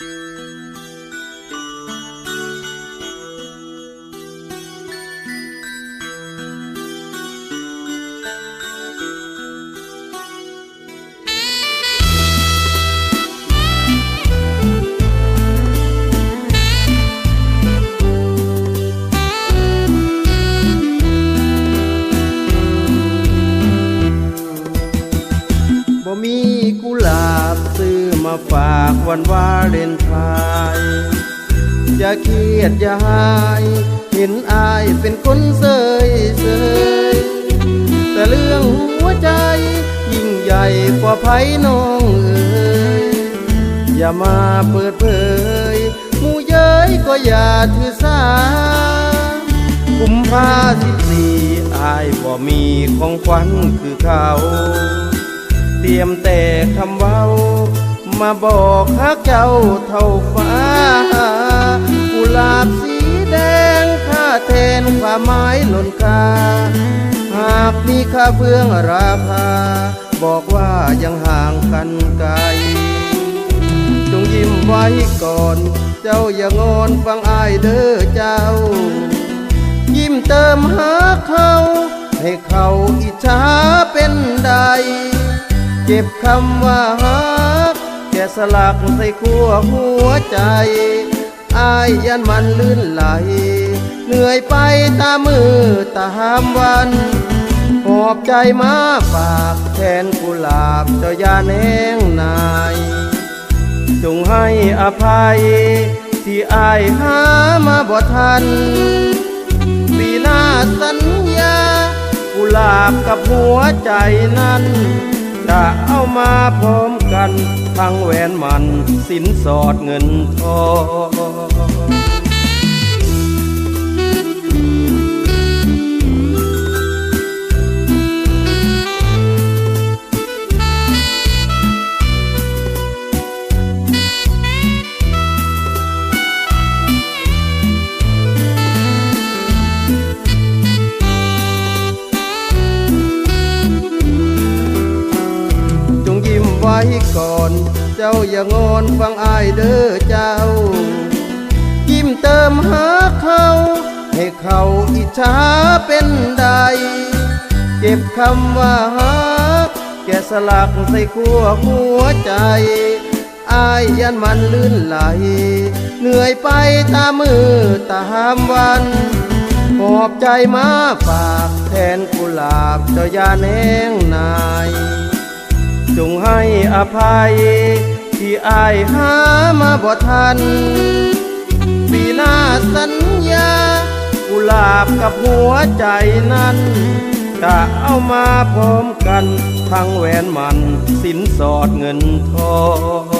บ่มีกุหลาบ มาฝากวันวาเลนไทน์อย่าเครียดอย่าหายเห็นอายเป็นคนเสยเสยแต่เรื่องหัวใจ ยิ่งใหญ่กว่าไผ่น้องเอ๋ยอย่ามาเปิดเผยมูเย้ยก็อย่าถือสากุมภาสิบสี่อายบ่มีของขวัญคือเขา เตรียมแต่คำเว้า มาบอกฮักเจ้าเท่าฟ้ากุหลาบสีแดงค่าแทนความหมายล้นคาหากมีค่าเฟื่องราคา บอกว่ายังห่างกันไกล จงยิ้มไว้ก่อน เจ้าอย่างอนฟังอายเด้อเจ้า ยิ้มเติมหาเขาให้เขาอิจฉาเป็นใดเจ็บคำว่าฮัก แกสลักใส่ขั้วหัวใจ อายยันมันลื่นไหล เหนื่อยไปตามมือตามวัน หอบใจมาฝากแทนกุหลาบเจ้ายาแนงนาย จงให้อภัย ที่อายหามาบ่ทันปีหน้าสัญญา กุหลาบกับหัวใจนั้นจะเอามาพร้อมกัน ทั้งแหวนมันสินสอดเงินทอง ไว้ก่อน เจ้าอย่างอนฟังอายเด้อเจ้า ยิ้มเติมหาเขาให้เขาอิจฉาเป็นใด เก็บคำว่าฮักแกสลักใส่ขั้วหัวใจอายยันมันลื่นไหล เหนื่อยไปตามมือตามวันหอบใจมาฝากแทนกุหลาบเจ้ายาแนงนาย จงให้อภัย ที่อายหามาบ่ทัน ปีหน้าสัญญา กุหลาบกับหัวใจนั้นจะเอามาพร้อมกัน ทั้งแหวนมันสินสอดเงินทอง